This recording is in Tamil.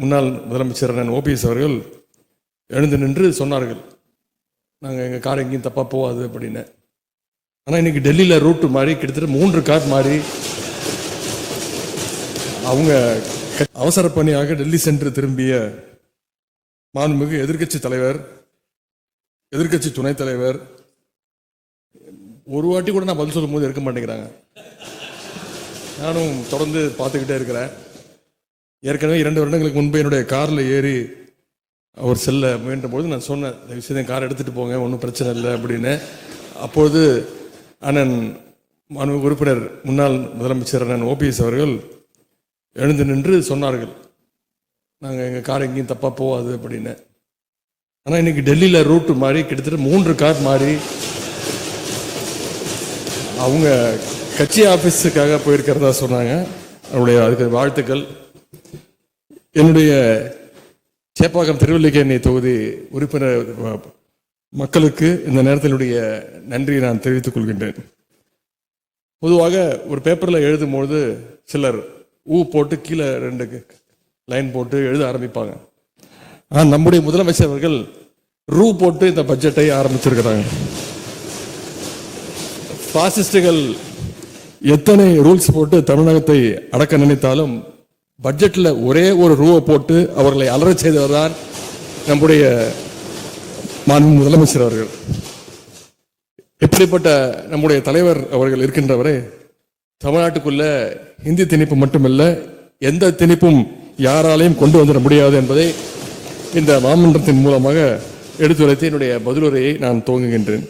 முன்னாள் முதலமைச்சர் அண்ணன் ஓபிஎஸ் அவர்கள் எழுந்து நின்று சொன்னார்கள் நாங்கள் எங்கள் கார் எங்கேயும் தப்பாக போகாது அப்படின்னு. ஆனால் இன்றைக்கி டெல்லியில் ரூட்டு மாறி கிட்டத்தட்ட மூன்று கார் மாறி அவங்க அவசர பணியாக டெல்லி சென்று திரும்பிய மாண்புமிகு எதிர்கட்சி தலைவர் எதிர்க்கட்சி துணைத் தலைவர் ஒரு வாட்டி கூட நான் பதில் சொல்லும்போது இருக்க மாட்டேங்கிறாங்க. நானும் தொடர்ந்து பார்த்துக்கிட்டே இருக்கிறேன். ஏற்கனவே இரண்டு வருடங்களுக்கு முன்பு என்னுடைய காரில் ஏறி அவர் செல்ல முயன்ற பொழுது நான் சொன்னேன் தயவு செய்து கார் எடுத்துகிட்டு போங்க ஒன்றும் பிரச்சனை இல்லை அப்படின்னு. அப்பொழுது அண்ணன் மனு உறுப்பினர் முன்னாள் முதலமைச்சர் அண்ணன் ஓபிஎஸ் அவர்கள் எழுந்து நின்று சொன்னார்கள் நாங்கள் எங்கள் கார் எங்கேயும் தப்பாக போகாது அப்படின்னு. ஆனால் இன்னைக்கு டெல்லியில் ரூட்டு மாறி கிட்டத்தட்ட மூன்று கார் மாறி அவங்க கட்சி ஆஃபீஸுக்காக போயிருக்கிறதா சொன்னாங்க. அவருடைய அதுக்கு வாழ்த்துக்கள். என்னுடைய சேப்பாக்கம் திருவல்லிக்கேணி தொகுதி உறுப்பினர் மக்களுக்கு இந்த நேரத்தினுடைய நன்றியை நான் தெரிவித்துக் கொள்கின்றேன். பொதுவாக ஒரு பேப்பரில் எழுதும்பொழுது சிலர் ஊ போட்டு கீழே ரெண்டு லைன் போட்டு எழுத ஆரம்பிப்பாங்க. ஆனால் நம்முடைய முதலமைச்சர் அவர்கள் ரூ போட்டு இந்த பட்ஜெட்டை ஆரம்பிச்சிருக்கிறாங்க. பாசிஸ்டுகள் எத்தனை ரூல்ஸ் போட்டு தமிழகத்தை அடக்க நினைத்தாலும் பட்ஜெட்டில் ஒரே ஒரு ரூவை போட்டு அவர்களை அலறச் செய்தவர் தான் நம்முடைய மாண்பு முதலமைச்சர் அவர்கள். இப்படிப்பட்ட நம்முடைய தலைவர் அவர்கள் இருக்கின்றவரே தமிழ்நாட்டுக்குள்ள இந்தி திணிப்பு மட்டுமல்ல எந்த திணிப்பும் யாராலையும் கொண்டு வந்துட முடியாது என்பதை இந்த மாமன்றத்தின் மூலமாக எடுத்துரைத்து என்னுடைய பதிலுரையை நான் துவங்குகின்றேன்.